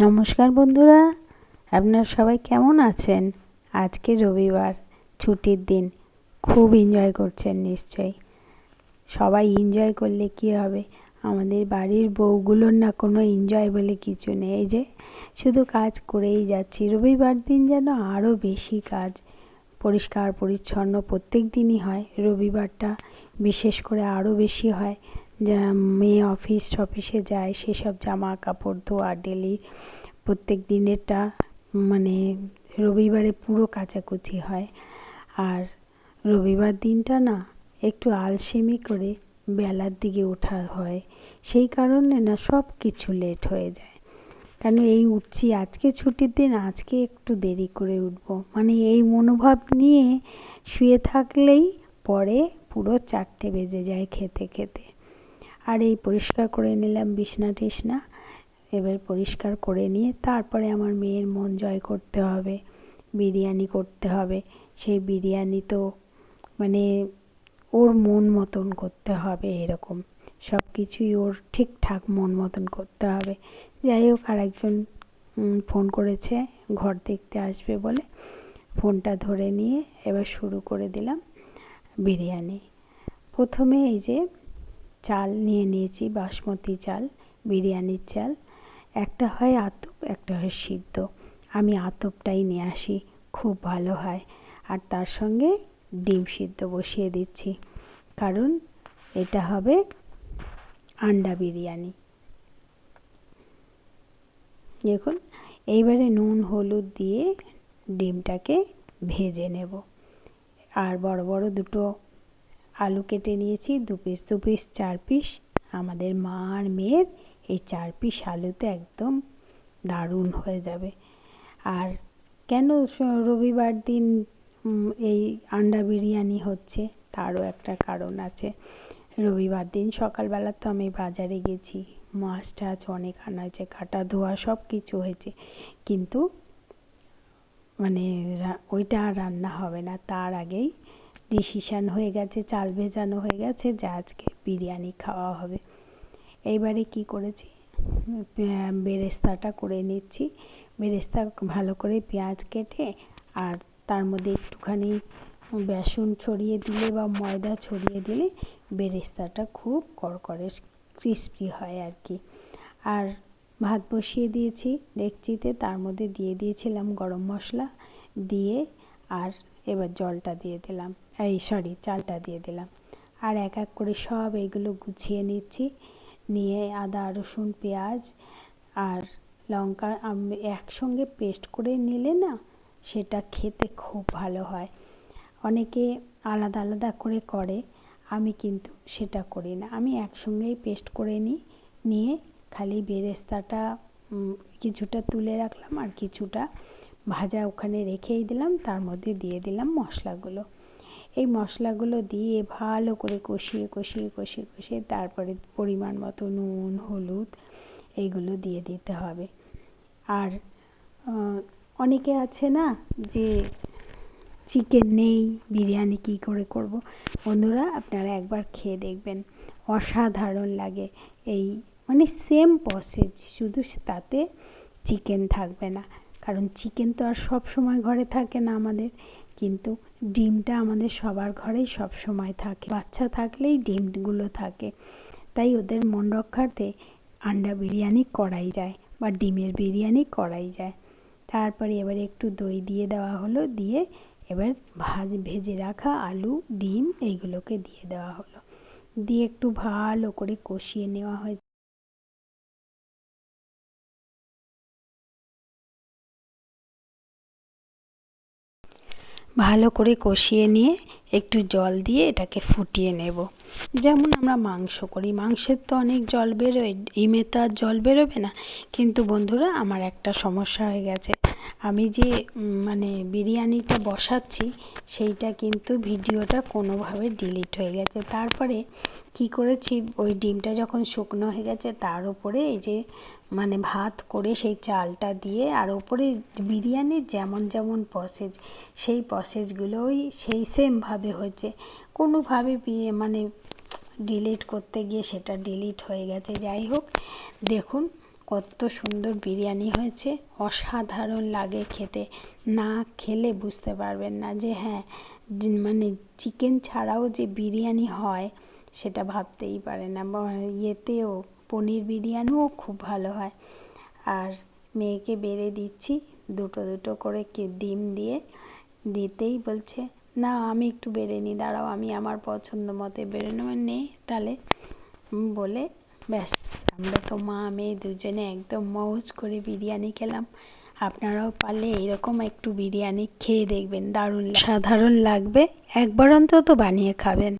নমস্কার বন্ধুরা, আপনারা সবাই কেমন আছেন? আজকে রবিবার, ছুটির দিন, খুব এনজয় করছেন নিশ্চয়ই। সবাই এনজয় করলে কি হবে? আমাদের বাড়ির বউগুলোর না কোনো এনজয় বলে কিছু নেই। যে, শুধু কাজ করেই যাচ্ছি। রবিবার দিন যেন আরও বেশি কাজ, পরিষ্কার পরিচ্ছন্ন প্রত্যেক দিনই হয়। রবিবারটা বিশেষ করে আরও বেশি হয়। যা মেয়ে অফিস টফিসে যায়, সেসব জামা কাপড় ধোয়া, ডেলি প্রত্যেক দিনেরটা মানে রবিবারে পুরো কাচাকুচি হয়। আর রবিবার দিনটা না একটু আলসেমি করে বেলার দিকে ওঠা হয়। সেই কারণে না সব কিছু লেট হয়ে যায়। কেন এই উঠছি আজকে ছুটির দিন, আজকে একটু দেরি করে উঠবো। মানে এই মনোভাব নিয়ে শুয়ে থাকলেই পরে পুরো চারটে বেজে যায় খেতে খেতে। আর এই পরিষ্কার করে নিলাম বিছনা টিছনা। এবার পরিষ্কার করে নিয়ে তারপরে আমার মেয়ের মন জয় করতে হবে, বিরিয়ানি করতে হবে। সেই বিরিয়ানি তো মানে ওর মন মতন করতে হবে এরকম। সব কিছুই ওর ঠিকঠাক মন মতন করতে হবে। যাই হোক আর একজন ফোন করেছে, ঘর দেখতে আসবে বলে। ফোনটা ধরে নিয়ে এবার শুরু করে দিলাম বিরিয়ানি। প্রথমে এই যে চাল নিয়ে নিয়েছি, বাসমতি চাল বিরিয়ানির চাল। একটা হয় আতপ, একটা হয় সিদ্ধ। আমি আতপটাই নিয়ে আসি, খুব ভালো হয়। আর তার সঙ্গে ডিম সিদ্ধ বসিয়ে দিচ্ছি। কারণ এটা হবে আন্ডা বিরিয়ানি। দেখুন, এইবারে নুন, হলুদ দিয়ে ডিমটাকে ভেজে নেব। আর বড় বড় দুটো আলু কেটে নিয়েছি, দু পিস দু পিস চার পিস আমাদের মা আর মেয়ের এই চার পিস আলুতে একদম দারুণ হয়ে যাবে। আর কেন রবিবার দিন এই আন্ডা বিরিয়ানি হচ্ছে, তারও একটা কারণ আছে। রবিবার দিন সকালবেলা তো আমি বাজারে গেছি মাছ টাছ অনেক আনা হয়েছে, কাটা ধোয়া সব কিছু হয়েছে। কিন্তু মানে ওইটা রান্না হবে না, তার আগেই ডিসিশান হয়ে গেছে, চাল ভেজানো হয়ে গেছে, যে আজকে বিরিয়ানি খাওয়া হবে। এইবারে কি করেছি? বেরেস্তাটা করে নিচ্ছি। বেরেস্তা ভালো করে পেঁয়াজ কেটে আর তার মধ্যে একটুখানি বেসন ছড়িয়ে দিলে বা ময়দা ছড়িয়ে দিলে বেরেস্তাটা খুব কড়কড়ে ক্রিস্পি হয় আর কি। আর ভাত বসিয়ে দিয়েছি ডেকচিতে তার মধ্যে দিয়ে দিয়েছিলাম গরম মশলা, দিয়ে আর এবার জলটা দিয়ে দিলাম। এই সরি চালটা দিয়ে দিলাম। আর এক এক করে সব এইগুলো গুছিয়ে নিচ্ছি। নিয়ে আদা, রসুন, পেঁয়াজ আর লঙ্কা আমি একসঙ্গে পেস্ট করে নিলে না সেটা খেতে খুব ভালো হয়। অনেকে আলাদা আলাদা করে করে, আমি কিন্তু সেটা করি না। আমি একসঙ্গেই পেস্ট করে নিই নিয়ে খালি বেরেস্তাটা কিছুটা তুলে রাখলাম আর কিছুটা ভাজা ওখানে রেখেই দিলাম, তার মধ্যে দিয়ে দিলাম মশলাগুলো। এই মশলাগুলো দিয়ে ভালো করে কষিয়ে কষিয়ে কষিয়ে কষিয়ে তারপরে পরিমাণ মতো নুন, হলুদ এইগুলো দিয়ে দিতে হবে। আর অনেকে আছে না যে চিকেন নেই, বিরিয়ানি কী করে করব? বন্ধুরা, আপনারা একবার খেয়ে দেখবেন। অসাধারণ লাগে এই মানে সেম প্রসেস শুধু তাতে চিকেন থাকবে না। কারণ চিকেন তো আর সব সময় ঘরে থাকে না আমাদের। কিন্তু ডিমটা আমাদের সবার ঘরেই সব সময় থাকে। বাচ্চা থাকলেই ডিমগুলো থাকে। তাই ওদের মন রক্ষার্থে আন্ডা বিরিয়ানি করাই যায় বা ডিমের বিরিয়ানি করাই যায়। তারপরে এবার একটু দই দিয়ে দেওয়া হলো, দিয়ে এবার ভাজ, ভেজে রাখা আলু, ডিম, এইগুলোকে দিয়ে দেওয়া হলো। দিয়ে একটু ভালো করে কষিয়ে নেওয়া হয়েছে। ভালো করে কষিয়ে নিয়ে একটু জল দিয়ে এটাকে ফুটিয়ে নেব। যেমন আমরা মাংস করি, মাংসের তো অনেক জল বেরোয়, ডিমে তো আর জল বেরোবে না। কিন্তু বন্ধুরা, আমার একটা সমস্যা হয়ে গেছে। আমি যে মানে বিরিয়ানিটা বসাচ্ছি, সেইটা কিন্তু ভিডিওটা কোনোভাবে ডিলিট হয়ে গেছে। তারপরে কি করেছি, ওই ডিমটা যখন শুকনো হয়ে গেছে, তার উপরে এই যে মানে ভাত করে সেই চালটা দিয়ে আর ওপরে বিরিয়ানির যেমন যেমন প্রসেস সেই প্রসেসগুলোই সেই সেমভাবে হয়েছে। কোনোভাবে মানে ডিলিট করতে গিয়ে সেটা ডিলিট হয়ে গেছে। যাই হোক, দেখুন কত সুন্দর বিরিয়ানি হয়েছে। অসাধারণ লাগে খেতে। না খেলে বুঝতে পারবেন না যে হ্যাঁ মানে চিকেন ছাড়াও যে বিরিয়ানি হয়, সেটা ভাবতেই পারে না ইয়েতেও পনির বিরিয়ানিও খুব ভালো হয়। আর মেয়েকে বেড়ে দিচ্ছি, দুটো দুটো করে কি ডিম দিয়ে। দিতেই বলছে, না, আমি একটু বেড়ে নিই, দাঁড়াও, আমি আমার পছন্দ মতে বেড়ে নেব। নে তাহলে বলে, ব্যাস, আমরা তো মা, মেয়ে দুজনে একদম মৌজ করে বিরিয়ানি খেলাম। আপনারাও পারলে এইরকম একটু বিরিয়ানি খেয়ে দেখবেন, দারুণ সাধারণ লাগবে, একবার অন্তত বানিয়ে খাবেন।